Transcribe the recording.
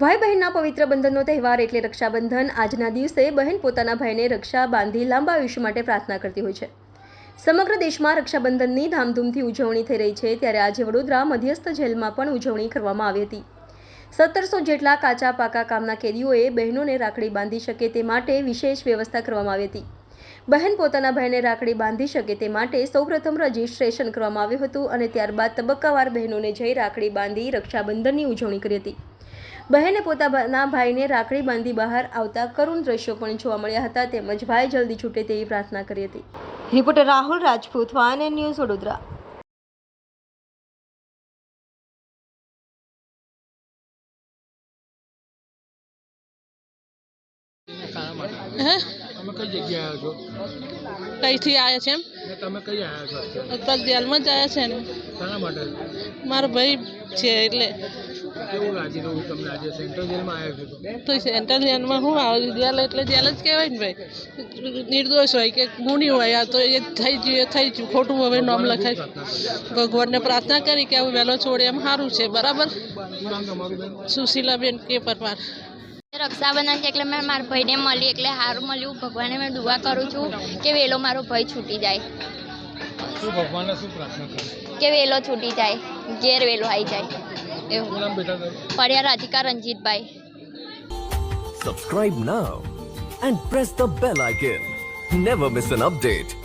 ભાઈ બહેનના પવિત્ર બંધનનો તહેવાર એટલે રક્ષાબંધન. આજના દિવસે બહેન પોતાના ભાઈને રક્ષા બાંધી લાંબા આયુષ્ય માટે પ્રાર્થના કરતી હોય છે. સમગ્ર દેશમાં રક્ષાબંધનની ધામધૂમથી ઉજવણી થઈ રહી છે. ત્યારે આજે વડોદરા મધ્યસ્થ જેલમાં પણ ઉજવણી કરવામાં આવી હતી. સત્તરસો જેટલા કાચા પાકા કામના કેદીઓએ બહેનોને રાખડી બાંધી શકે તે માટે વિશેષ વ્યવસ્થા કરવામાં આવી હતી. બહેન પોતાના ભાઈને રાખડી બાંધી શકે તે માટે સૌપ્રથમ રજીસ્ટ્રેશન કરવામાં આવ્યું હતું અને ત્યારબાદ તબક્કાવાર બહેનોને જઈ રાખડી બાંધી રક્ષાબંધનની ઉજવણી કરી હતી. બહેને પોતાના ભાઈને રાખડી બાંધી બહાર આવતા કરુણ દ્રશ્યો પણ જોવા મળ્યા હતા તેમજ ભાઈ જલ્દી છૂટે તેવી પ્રાર્થના કરી હતી. રિપોર્ટર રાહુલ રાજપૂત, વાન ન્યૂઝ વડોદરા. હે? તમે કઈ જગ્યાએ આવ્યા છો? કઈથી આવ્યા છે એમ? ને તમે કઈ આવ્યા છો અત્યારે? અત્યારે જેલમાં જ આવ્યા છે ને. શાના માટે? મારો ભાઈ છે એટલે. કેવું લાગી રહ્યું તમને આજે સેન્ટ્રલ જેલમાં આવ્યા છો તો? તો સેન્ટ્રલ જેલમાં શું આવે જેલ એટલે જેલ જ કહેવાય ને ભાઈ. નિર્દોષ હોય કે ગુણી હોય આ તો એ થઈ ગયું એ થઈ ગયું. ખોટું હવે નામ લખાય. ભગવાનને પ્રાર્થના કરી કે હવે વહેલો છોડે એમ સારું છે બરાબર? શું નામ તમારું બેન? સુશીલાબેન કે પરમાર. રક્ષાબંધન છે એટલે મેં મારા ભાઈને મળી એટલે સારું મળ્યું. ભગવાને મેં દુઆ કરું છું કે વેલો મારો ભાઈ છૂટી જાય. શું ભગવાનને શું પ્રાર્થના કરી? કે વેલો છૂટી જાય ઘેર વેલો આવી જાય. એવું. નામ બેટા પડ્યા રાધિકા રંજીતભાઈ. Subscribe now and press the bell icon never miss an update.